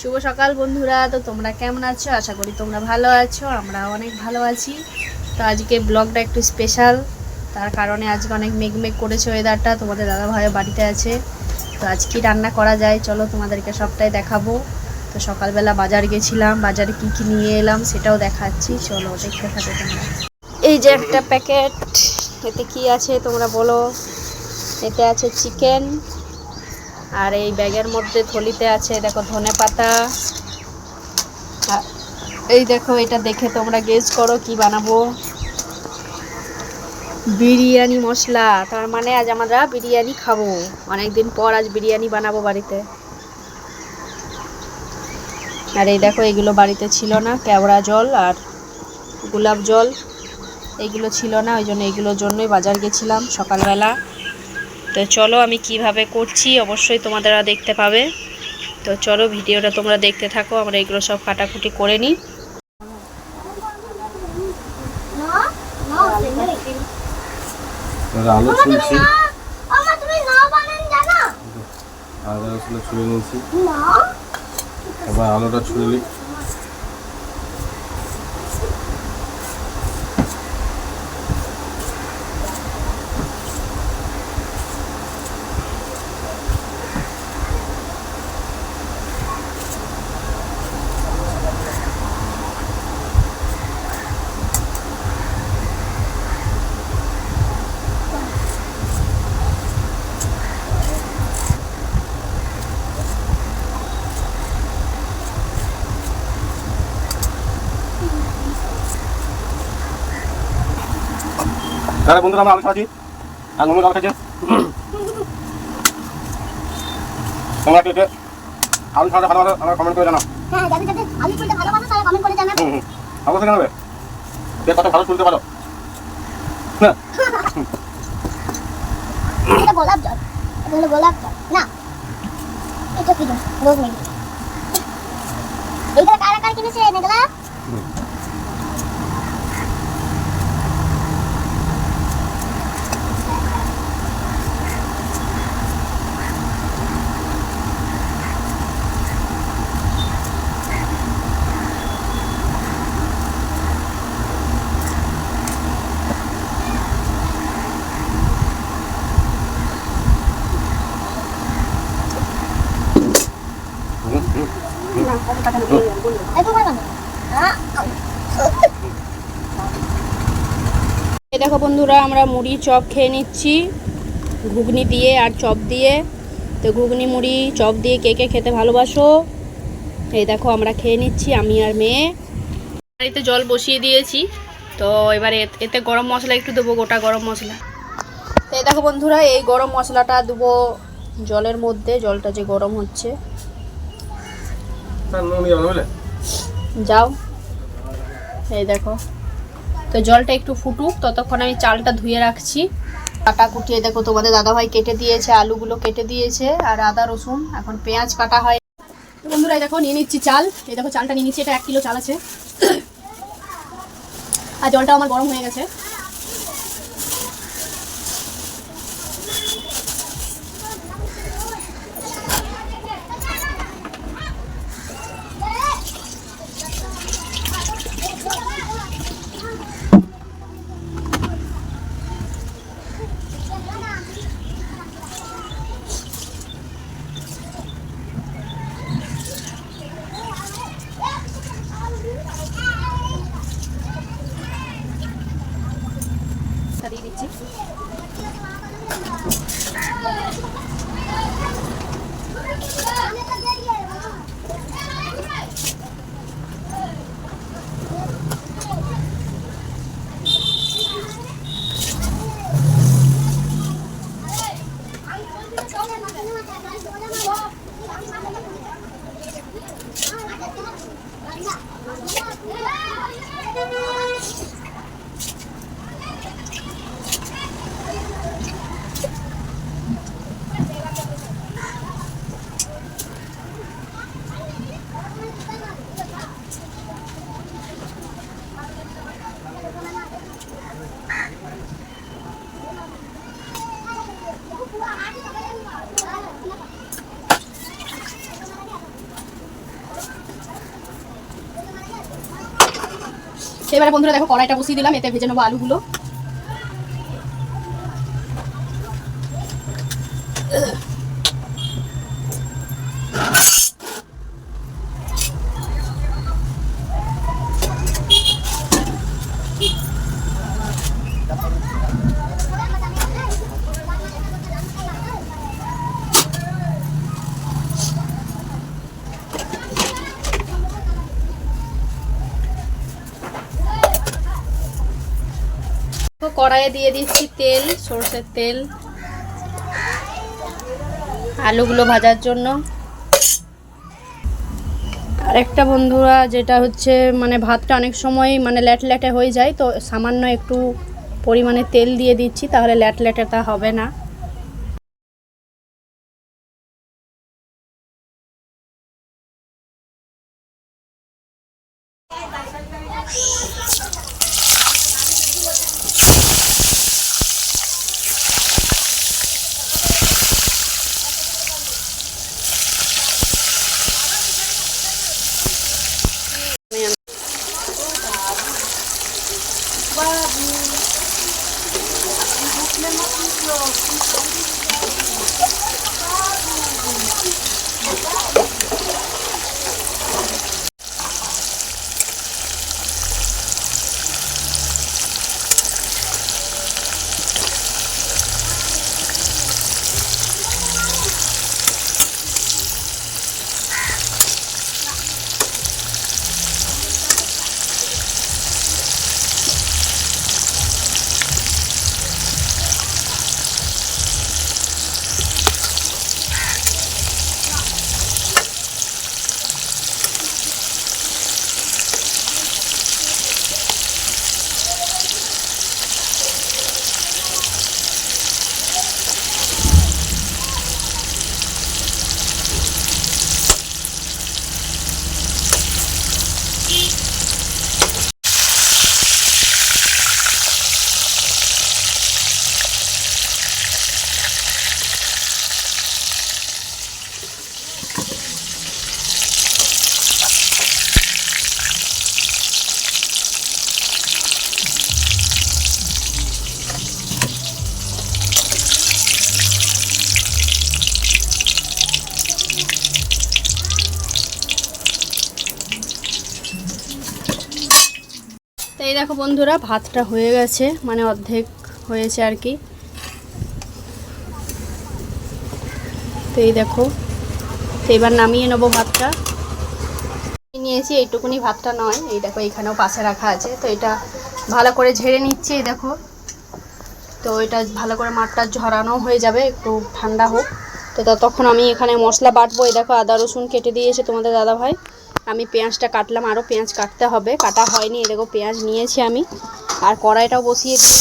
শুভ সকাল বন্ধুরা, তো তোমরা কেমন আছো? আশা করি তোমরা ভালো আছো, আমরা অনেক ভালো আছি। তো আজকে ব্লগটা একটু স্পেশাল তার কারণে আজকে অনেক মেঘমেঘ মেঘ করেছে ওয়েদারটা তোমাদের দাদা ভাই বাড়িতে আছে। তো আজ কি রান্না করা যায়? চলো তোমাদেরকে সবটাই দেখাবো। তো সকালবেলা বাজার গেছিলাম, বাজারে কি কি নিয়ে এলাম সেটাও দেখাচ্ছি। চলো দেখতে থাকো তোমরা। এই যে একটা প্যাকেট এতে কি আছে তোমরা বলো? এতে আছে চিকেন আর এই ব্যাগের মধ্যে থলিতে আছে, দেখো, ধনে পাতা। এই দেখো, এটা দেখে তোমরা গেস করো কি বানাবো। বিরিয়ানি মশলা, তার মানে আজ আমরা বিরিয়ানি খাব। অনেকদিন পর আজ বিরিয়ানি বানাবো বাড়িতে। আর এই দেখো, এগুলো বাড়িতে ছিল না, কেওড়া জল আর গোলাপ জল। এগুলো ছিল না, ওই জন্য এগুলোর জন্যই বাজার গেছিলাম সকালবেলা। তো চলো আমি কীভাবে করছি অবশ্যই তোমাদের দেখতে পাবে। তো চলো ভিডিওটা তোমরা দেখতে থাকো আমরা এগুলো সব কাটাকুটি করে নিই। এবার আলু ছুলছি আমা তুমি না বানান জানো? আদা রসুন ছুলে নিয়েছি। এবার আলুটা ছুলে নিই। তাহলে বন্ধুরা আমরা আলু খাচ্ছি আর নুন আলু খাচ্ছে তোমরা কে আলু খাওয়াটা ভালো আমার কমেন্ট করে জানাও। হ্যাঁ ভালোবাসো অবশ্যই জানাবে। কে কত ভালো তুলতে পারো। না। গোলাপ জল। গোলাপ জল। না। এটা কি জল? রোজমেরি এইটা কারা কার কিনেছে এগুলা দেখো বন্ধুরা আমরা মুড়ি চপ খেয়ে নিচ্ছি। ঘুগনি দিয়ে আর চপ দিয়ে। তো ঘুগনি মুড়ি চপ দিয়ে কে কে খেতে ভালোবাসো? এই দেখো আমরা খেয়ে নিচ্ছি আমি আর মেয়ে। বাড়িতে জল বসিয়ে দিয়েছি। তো এবারে এতে গরম মশলা একটু দেবো গোটা গরম মশলা। তো এই দেখো বন্ধুরা এই গরম মশলাটা দেবো জলের মধ্যে জলটা যে গরম হচ্ছে? যাও। এই দেখো। তো জলটা একটু ফুটুক, ততক্ষণ আমি চালটা ধুয়ে রাখছি। কাটা কুটিয়ে দেখো তোমাদের দাদাভাই কেটে দিয়েছে, আলুগুলো কেটে দিয়েছে, আর আদা, রসুন, এখন পেঁয়াজ কাটা হয়। তো বন্ধুরা দেখো, নিয়ে নিচ্ছি চাল। এই দেখো, চালটা নিয়ে নিচ্ছি, এটা এক কিলো চাল আছে। আর জলটা আমার গরম হয়ে গেছে। এবারে বন্ধুরা দেখো কড়াইটা বসিয়ে দিলাম এতে ভেজে নেব আলুগুলো। তো দিয়ে দিচ্ছি তেল, সর্ষের তেল। আলুগুলো ভাজার জন্য। আরেকটা বন্ধুরা, যেটা হচ্ছে মানে ভাতটা অনেক সময় মানে ল্যাট ল্যাটে হয়ে যায়, তো সামান্য একটু পরিমাণে তেল দিয়ে দিচ্ছি, তাহলে ল্যাট ল্যাটেটা হবে না। বন্ধুরা, ভাতটা হয়ে গেছে মানে অর্ধেক হয়েছে আর কি। তো এই দেখো তো এবার নামিয়ে নেব ভাতটা। নিয়েছি, এইটুকুনি ভাতটা নয়, এই দেখো এখানেও পাশে রাখা আছে। তো এটা ভালো করে ঝেড়ে নিচ্ছি, এই দেখো। তো এটা ভালো করে মাঠটা ঝরানো হয়ে যাবে, একটু ঠান্ডা হোক। তো ততক্ষণ আমি এখানে মশলা বাটবো, এই দেখো আদা রসুন কেটে দিয়েছে তোমাদের দাদা ভাই আমি পেঁয়াজটা কাটলাম আরও পেঁয়াজ কাটতে হবে। কাটা হয়নি দেখো পেঁয়াজ নিয়েছি আমি। আর কড়াইটাও বসিয়ে দিই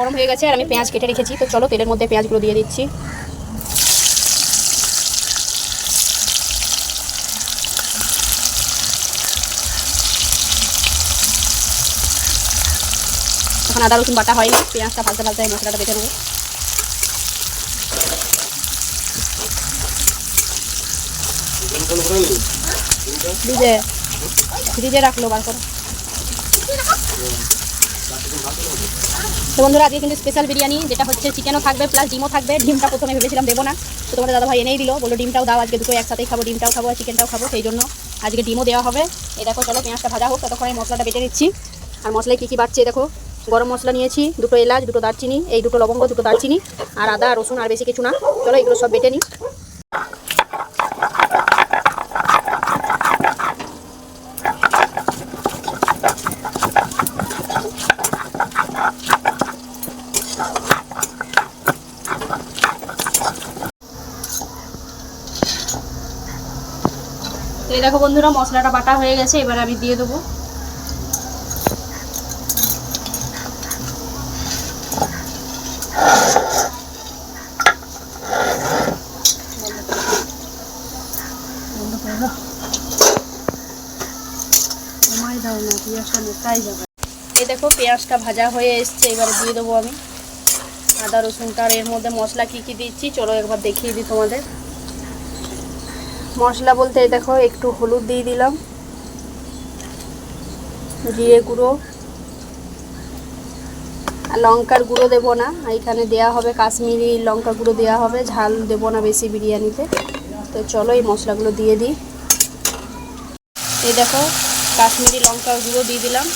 গরম হয়ে গেছে, আর আমি পেঁয়াজ কেটে রেখেছি। তো চলো, তেলের মধ্যে পেঁয়াজগুলো দিয়ে দিচ্ছি। এখন আদা রসুন বাটা হয়নি, পেঁয়াজটা ভাজতে আমি মশলাটা বেটে নেব। ফ্রিজে ফ্রিজে রাখল, বার করে। তো বন্ধুরা, আজকে কিন্তু স্পেশাল বিরিয়ানি, যেটা হচ্ছে চিকেনও থাকবে প্লাস ডিমও থাকবে। ডিমটা প্রথমে ভেবেছিলাম দেবো না। তো তোমাদের দাদা ভাই এনেই দিল, বলল, ডিমটাও দাও, আজকে দুটো একসাথেই খাব, ডিমটাও খাব আর চিকেনটাও খাব। সেই জন্য আজকে ডিমও দেওয়া হবে। এই দেখো, চলো, পেঁয়াজটা ভাজা হোক, ততক্ষণ মশলাটা বেটে নিচ্ছি। আর মশলায় কী কী বাড়ছে, দেখো। গরম মশলা নিয়েছি, দুটো এলাচ, দুটো দারচিনি, এই দুটো লবঙ্গ, দুটো দারচিনি, আর আদা, রসুন, আর বেশি কিছু না। চলো, এগুলো সব বেটে নিই। দেখো বন্ধুরা মশলাটা বাটা হয়ে গেছে এবার আমি দিয়ে দেবো। এই দেখো পেঁয়াজটা ভাজা হয়ে এসছে এবার দিয়ে দেবো আমি। আদা রসুনটা আর এর মধ্যে মশলা কি কি দিচ্ছি চলো একবার দেখিয়ে দিই তোমাদের। মশলা বলতে দেখো, একটু হলুদ দিয়ে দিলাম। জিরে গুঁড়ো। আর লঙ্কার গুঁড়ো দেবো না এখানে দেয়া হবে কাশ্মীরি লঙ্কা গুঁড়ো দেওয়া হবে, ঝাল দেবো না বেশি বিরিয়ানিতে। তো চলো এই মশলাগুলো দিয়ে দিই। এই দেখো, কাশ্মীরি লঙ্কার গুঁড়ো দিয়ে দিলাম।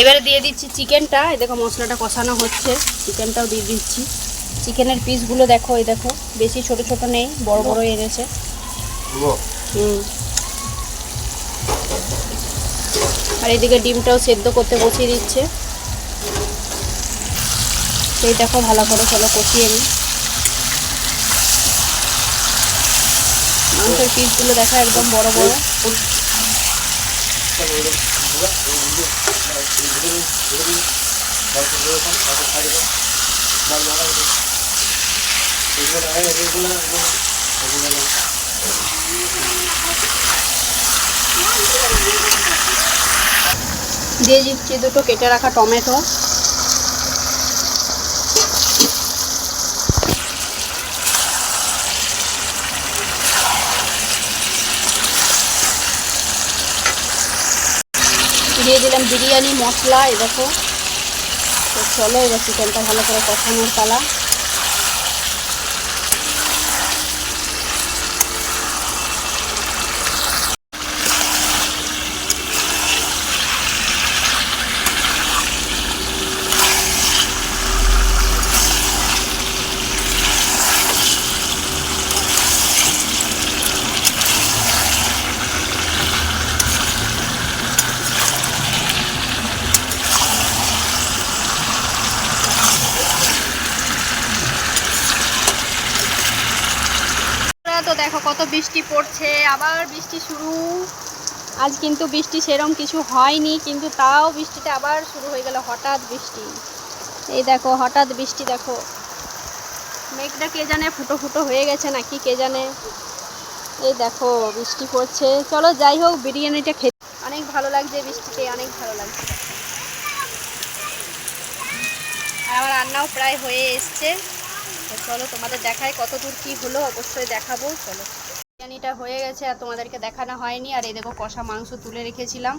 এবারে দিয়ে দিচ্ছি চিকেনটা। এই দেখো মশলাটা কষানো হচ্ছে। চিকেনটাও দিয়ে দিচ্ছি। চিকেনের পিসগুলো দেখো, এই দেখো। বেশি ছোট ছোট নেই, বড় বড় এনেছে হুম। আর এদিকে ডিমটাও সেদ্ধ করতে বসিয়ে দিচ্ছে। এই দেখো, ভালো করে চলো কষিয়ে নিই। মাংসের পিসগুলো দেখো, একদম বড় বড়। দিয়ে দিচ্ছি দুটো কেটে রাখা টমেটো। দিয়ে দিলাম বিরিয়ানি মশলা এ দেখো। তো চলো এবার চিকেনটা ভালো করে কষানোর পালা তো দেখো কত বৃষ্টি পড়ছে, আবার বৃষ্টি শুরু। আজ কিন্তু বৃষ্টি সেরম কিছু হয়নি, কিন্তু তাও বৃষ্টিটা আবার শুরু হয়ে গেল, হঠাৎ বৃষ্টি। এই দেখো, হঠাৎ বৃষ্টি, দেখো। মেঘটা কে জানে ফুটো ফুটো হয়ে গেছে নাকি, কে জানে। এই দেখো, বৃষ্টি পড়ছে। চলো যাই হোক, বিরিয়ানিটা খেতে। অনেক ভালো লাগছে বৃষ্টিতে, অনেক ভালো লাগছে। আমার রান্নাও প্রায় হয়ে এসছে। চলো তোমাদের দেখায় কত দূর কী হলো, অবশ্যই দেখাবো। চলো। বিরিয়ানিটা হয়ে গেছে আর তোমাদেরকে দেখানো হয়নি। আর এই দেখো কষা মাংস তুলে রেখেছিলাম।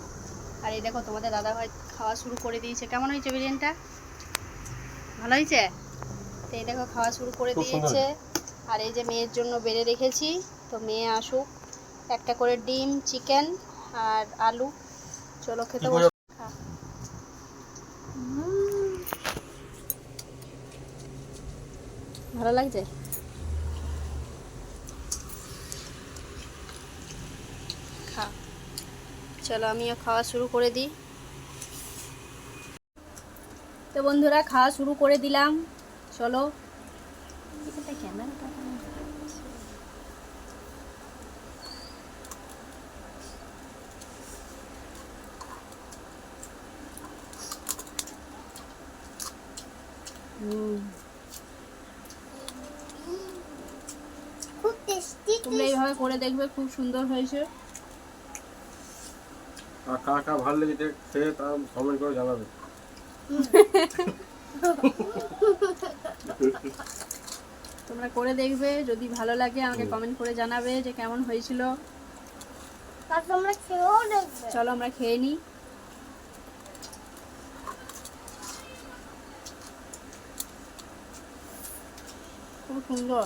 আর এই দেখো তোমাদের দাদা ভাই খাওয়া শুরু করে দিয়েছে। কেমন হয়েছে বিরিয়ানিটা? ভালো হয়েছে? তো এই দেখো খাওয়া শুরু করে দিয়েছে। আর এই যে মেয়ের জন্য বেড়ে রেখেছি। তো মেয়ে আসুক। একটা করে ডিম চিকেন আর আলু। চলো খেতে বসো। ভালো লাগছে? চলো আমিও খাওয়া শুরু করে দিই। তো বন্ধুরা খাওয়া শুরু করে দিলাম। চলো। তোমরা এইভাবে করে দেখবে খুব সুন্দর হয়েছে। আর কার কার ভালো লেগেছে তার কমেন্ট করে জানাবে। তোমরা করে দেখবে যদি ভালো লাগে আমাকে কমেন্ট করে জানাবে যে কেমন হয়েছিল। চলো আমরা খেয়ে নিই খুব সুন্দর।